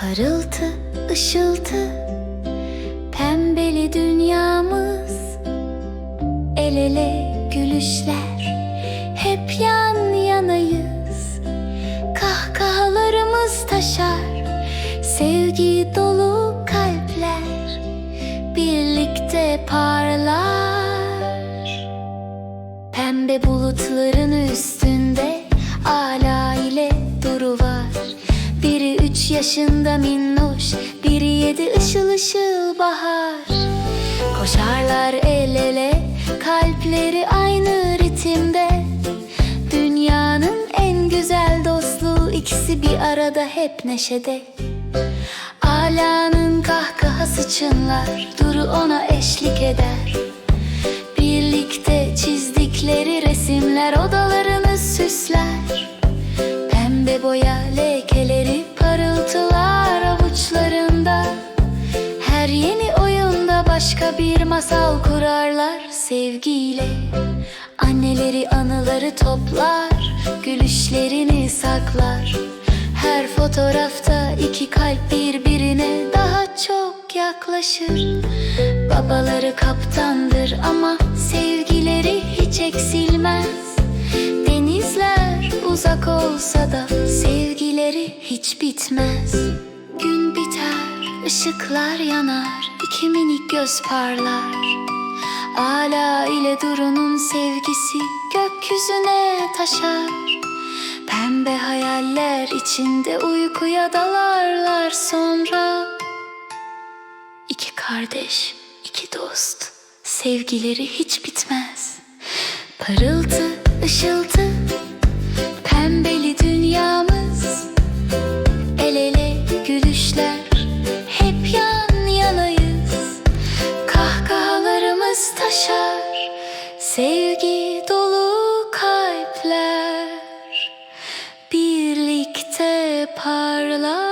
Parıltı, ışıltı, pembeli dünyamız El ele gülüşler, hep yan yanayız Kahkahalarımız taşar, sevgi dolu kalpler Birlikte parlar. Pembe bulutların üstünde yaşında minnoş, biri yedi ışıl ışıl bahar. Koşarlar el ele, kalpleri aynı ritimde. Dünyanın en güzel dostluğu ikisi bir arada hep neşede. Ala'nın kahkahası çınlar, Duru ona eşlik eder. Birlikte çizdikleri resimler odalarını süsler. Pembe boya başka bir masal kurarlar sevgiyle. Anneleri anıları toplar, gülüşlerini saklar. Her fotoğrafta iki kalp birbirine daha çok yaklaşır. Babaları kaptandır ama sevgileri hiç eksilmez. Denizler uzak olsa da sevgileri hiç bitmez. Gün biter, ışıklar yanar, iki minik göz parlar Ala ile Duru'nun sevgisi gökyüzüne taşar Pembe hayaller içinde uykuya dalarlar sonra İki kardeş, iki dost, sevgileri hiç bitmez. Parıltı, ışıltı, pembeli dünyamız. Sevgi dolu kalpler. Birlikte parlar.